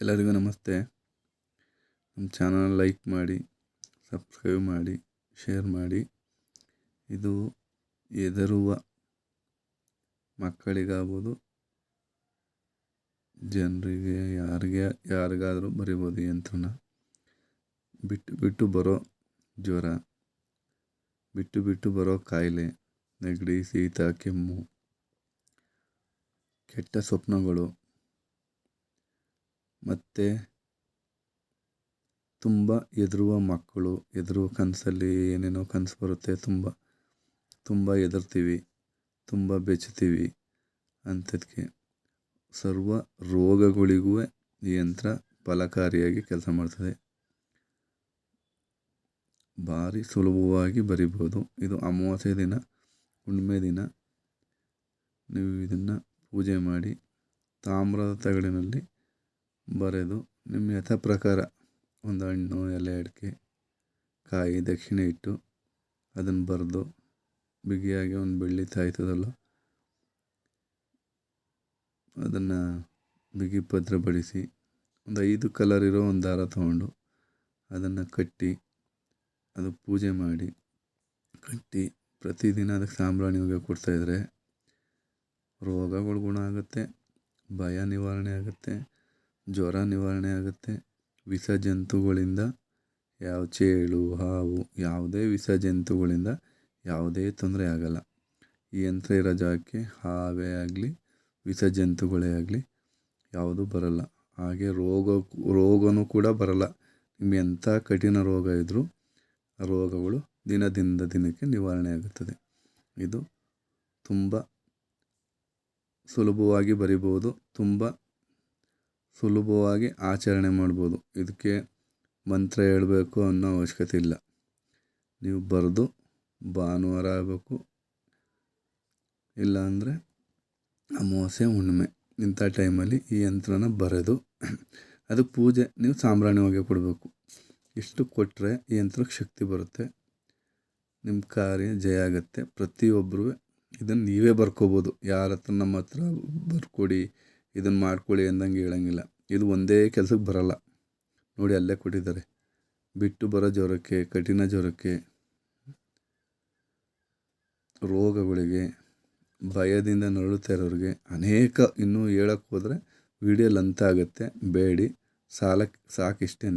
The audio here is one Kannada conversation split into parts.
ಎಲ್ಲರಿಗೂ ನಮಸ್ತೆ. ನಮ್ಮ ಚಾನಲ್ ಲೈಕ್ ಮಾಡಿ, ಸಬ್ಸ್ಕ್ರೈಬ್ ಮಾಡಿ, ಶೇರ್ ಮಾಡಿ. ಇದು ಹೆದರುವ ಮಕ್ಕಳಿಗಾಗ್ಬೋದು, ಜನರಿಗೆ ಯಾರಿಗೆ, ಯಾರಿಗಾದರೂ ಬರಿಬೋದು ಯಂತ್ರನ. ಬಿಟ್ಟು ಬಿಟ್ಟು ಬರೋ ಜ್ವರ, ಬಿಟ್ಟು ಬಿಟ್ಟು ಬರೋ ಕಾಯಿಲೆ, ನೆಗಡಿ, ಶೀತ, ಕೆಮ್ಮು, ಕೆಟ್ಟ ಸ್ವಪ್ನಗಳು ಮತ್ತು ತುಂಬ ಎದುರುವ ಮಕ್ಕಳು, ಎದುರುವ ಕನಸಲ್ಲಿ ಏನೇನೋ ಕನಸು ಬರುತ್ತೆ, ತುಂಬ ತುಂಬ ಹೆದರ್ತೀವಿ, ತುಂಬ ಬೆಚ್ತೀವಿ ಅಂಥದಕ್ಕೆ ಸರ್ವ ರೋಗಗಳಿಗೂ ಈ ಯಂತ್ರ ಫಲಕಾರಿಯಾಗಿ ಕೆಲಸ ಮಾಡ್ತದೆ. ಭಾರಿ ಸುಲಭವಾಗಿ ಬರಿಬೋದು ಇದು ಅಮಾವಾಸ್ಯೆ ದಿನ, ಹುಣ್ಣಿಮೆ ದಿನ. ನೀವು ಇದನ್ನು ಪೂಜೆ ಮಾಡಿ ತಾಮ್ರದ ತಗಡಿನಲ್ಲಿ ಬರೆದು ನಿಮ್ಮ ಯಥ ಪ್ರಕಾರ ಒಂದು ಹಣ್ಣು, ಎಲೆ, ಅಡಿಕೆ, ಕಾಯಿ ದಕ್ಷಿಣೆ ಇಟ್ಟು ಅದನ್ನು ಬರೆದು ಬಿಗಿಯಾಗಿ ಒಂದು ಬೆಳ್ಳಿ ತಾಯ್ತದಲ್ಲ ಅದನ್ನು ಬಿಗಿ ಪತ್ರ ಬಡಿಸಿ ಒಂದು ಐದು ಕಲರ್ ಇರೋ ಒಂದು ದಾರ ತೊಗೊಂಡು ಅದನ್ನು ಕಟ್ಟಿ, ಅದು ಪೂಜೆ ಮಾಡಿ ಕಟ್ಟಿ ಪ್ರತಿದಿನ ಅದಕ್ಕೆ ಸಾಂಬ್ರಾಣಿ ಹೊಗೆ ಕೊಡ್ತಾಯಿದ್ರೆ ರೋಗಗಳು ಗುಣ ಆಗುತ್ತೆ, ಭಯ ನಿವಾರಣೆ ಆಗುತ್ತೆ. ಜ್ವರ ನಿವಾರಣೆ ಆಗುತ್ತೆ. ವಿಷ ಜಂತುಗಳಿಂದ ಯಾವ ಚೇಳು, ಹಾವು ಯಾವುದೇ ವಿಷ ಜಂತುಗಳಿಂದ ಯಾವುದೇ ತೊಂದರೆ ಆಗಲ್ಲ. ಈ ಯಂತ್ರ ಇರೋ ಜಾಗಕ್ಕೆ ಹಾವೇ ಆಗಲಿ ವಿಷ ಜಂತುಗಳೇ ಆಗಲಿ ಯಾವುದೂ ಬರಲ್ಲ. ಹಾಗೆ ರೋಗ ರೋಗವೂ ಕೂಡ ಬರಲ್ಲ. ನಿಮ್ಗೆ ಎಂಥ ಕಠಿಣ ರೋಗ ಇದ್ದರೂ ರೋಗಗಳು ದಿನದಿಂದ ದಿನಕ್ಕೆ ನಿವಾರಣೆ ಆಗುತ್ತದೆ. ಇದು ತುಂಬ ಸುಲಭವಾಗಿ ಬರಿಬೋದು, ತುಂಬ ಸುಲಭವಾಗಿ ಆಚರಣೆ ಮಾಡ್ಬೋದು. ಇದಕ್ಕೆ ಮಂತ್ರ ಹೇಳಬೇಕು ಅನ್ನೋ ಅವಶ್ಯಕತೆ ಇಲ್ಲ. ನೀವು ಬರೆದು ಭಾನುವಾರ ಆಗಬೇಕು. ಇಲ್ಲಾಂದರೆ ಅಮಾವಾಸ್ಯೆ ಹುಣ್ಣಿಮೆ ಇಂಥ ಟೈಮಲ್ಲಿ ಈ ಯಂತ್ರನ ಬರೆದು ಅದಕ್ಕೆ ಪೂಜೆ ನೀವು ಸಾಂಬ್ರಾಣಿ ಕೊಡಬೇಕು. ಇಷ್ಟು ಕೊಟ್ಟರೆ ಈ ಯಂತ್ರಕ್ಕೆ ಶಕ್ತಿ ಬರುತ್ತೆ? ನಿಮ್ಮ ಕಾರ್ಯ ಜಯ ಆಗುತ್ತೆ. ಪ್ರತಿಯೊಬ್ಬರೂ ಇದನ್ನು ನೀವೇ ಬರ್ಕೋಬೋದು. ಯಾರ ಹತ್ರ ನಮ್ಮ ಹತ್ರ ಬರ್ಕೊಡಿ. ಇದನ್ನು ಮಾಡ್ಕೊಳ್ಳಿ ಅಂದಂಗೆ ಹೇಳಂಗಿಲ್ಲ. ಇದು ಒಂದೇ ಕೆಲಸಕ್ಕೆ ಬರೋಲ್ಲ. ನೋಡಿ ಅಲ್ಲೇ ಕೊಟ್ಟಿದ್ದಾರೆ. ಬಿಟ್ಟು ಬರೋ ಜ್ವರಕ್ಕೆ, ಕಠಿಣ ಜ್ವರಕ್ಕೆ, ರೋಗಗಳಿಗೆ, ಭಯದಿಂದ ನರಳುತ್ತಾ ಇರೋರಿಗೆ ಅನೇಕ ಇನ್ನೂ ಹೇಳಕ್ಕೆ ಹೋದರೆ ವಿಡಿಯೋ ಲಂತ ಆಗುತ್ತೆ, ಬೇಡಿ. ಸಾಲಕ್ಕೆ ಸಾಕಿಷ್ಟೇ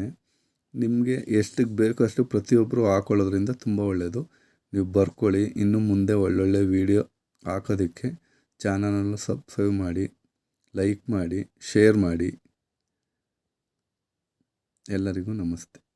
ನಿಮಗೆ ಎಷ್ಟಕ್ಕೆ ಬೇಕೋ ಅಷ್ಟು ಪ್ರತಿಯೊಬ್ಬರು ಹಾಕೊಳ್ಳೋದ್ರಿಂದ ತುಂಬ ಒಳ್ಳೆಯದು ನೀವು ಬರ್ಕೊಳ್ಳಿ. ಇನ್ನು ಮುಂದೆ ಒಳ್ಳೊಳ್ಳೆ ವೀಡಿಯೋ ಹಾಕೋದಕ್ಕೆ ಚಾನಲನ್ನು ಸಬ್ಸ್ಕ್ರೈಬ್ ಮಾಡಿ. ಲೈಕ್ ಮಾಡಿ ಶೇರ್ ಮಾಡಿ. ಎಲ್ಲರಿಗೂ ನಮಸ್ತೆ.